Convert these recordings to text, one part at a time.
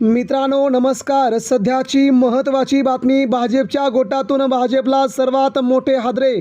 मित्रांनो नमस्कार. सध्याची महत्त्वाची बातमी भाजपच्या गोटातून भाजपला सर्वात मोठे हादरे.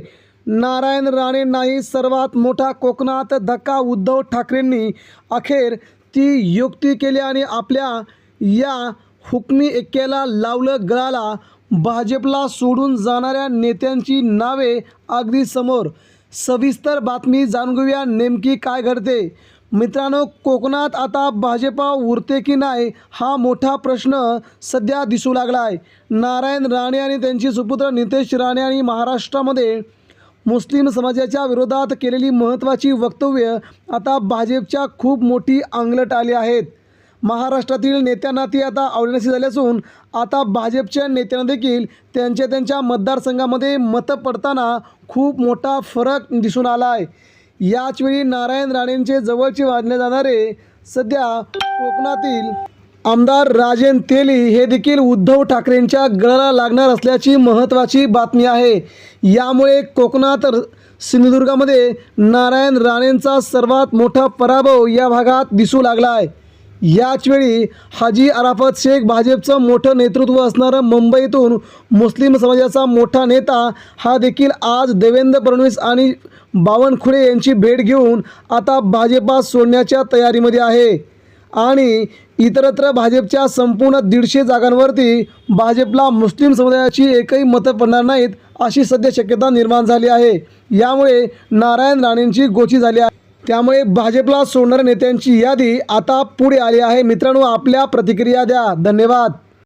नारायण राणे नाही सर्वात मोठा कोकणात धक्का उद्धव ठाकरेंनी. अखेर ती युक्ती केली आणि आपल्या या हुकमी एक्क्याला लावलं गळाला. भाजपला सोडून जाणाऱ्या नेत्यांची नावे अगदी समोर. सविस्तर बातमी जाणून घेऊया. नेमकी काय घडते? मित्रांनो कोकणात आता भाजपा उरते की नाही हा मोठा प्रश्न सध्या दिसू लागला आहे नारायण राणे आणि त्यांचे सुपुत्र नितेश राणे आणि महाराष्ट्रामध्ये मुस्लिम समाजाच्या विरोधात केलेली महत्त्वाची वक्तव्य आता भाजपच्या खूप मोठी आंगलट आली आहेत. महाराष्ट्रातील नेत्यांना ती आता आवडण्याची झाली असून आता भाजपच्या नेत्यांना देखील त्यांच्या त्यांच्या मतदारसंघामध्ये मतं पडताना खूप मोठा फरक दिसून आला आहे याचवेळी नारायण राणेंचे जवळचे मानले जाणारे सध्या कोकणातील आमदार राजेन तेली हे देखील उद्धव ठाकरेंच्या गळाला लागणार असल्याची महत्त्वाची बातमी आहे. यामुळे कोकणात सिंधुदुर्गामध्ये नारायण राणेंचा सर्वात मोठा पराभव या भागात दिसू लागला आहे. याचवेळी हाजी अराफत शेख भाजपचं मोठं नेतृत्व असणारं मुंबईतून मुस्लिम समाजाचा मोठा नेता हा देखील आज देवेंद्र फडणवीस आणि बावनकुळे यांची भेट घेऊन आता भाजपा सोडण्याच्या तयारीमध्ये आहे. आणि इतरत्र भाजपच्या संपूर्ण दीडशे जागांवरती भाजपला मुस्लिम समुदायाची एकही मतं पडणार नाहीत अशी सध्या शक्यता निर्माण झाली आहे. यामुळे नारायण राणेंची गोची झाली आहे. त्यामुळे भाजपला सोडणाऱ्या नेत्यांची यादी आता पुढे आली आहे. मित्रांनो आपल्या प्रतिक्रिया द्या. धन्यवाद.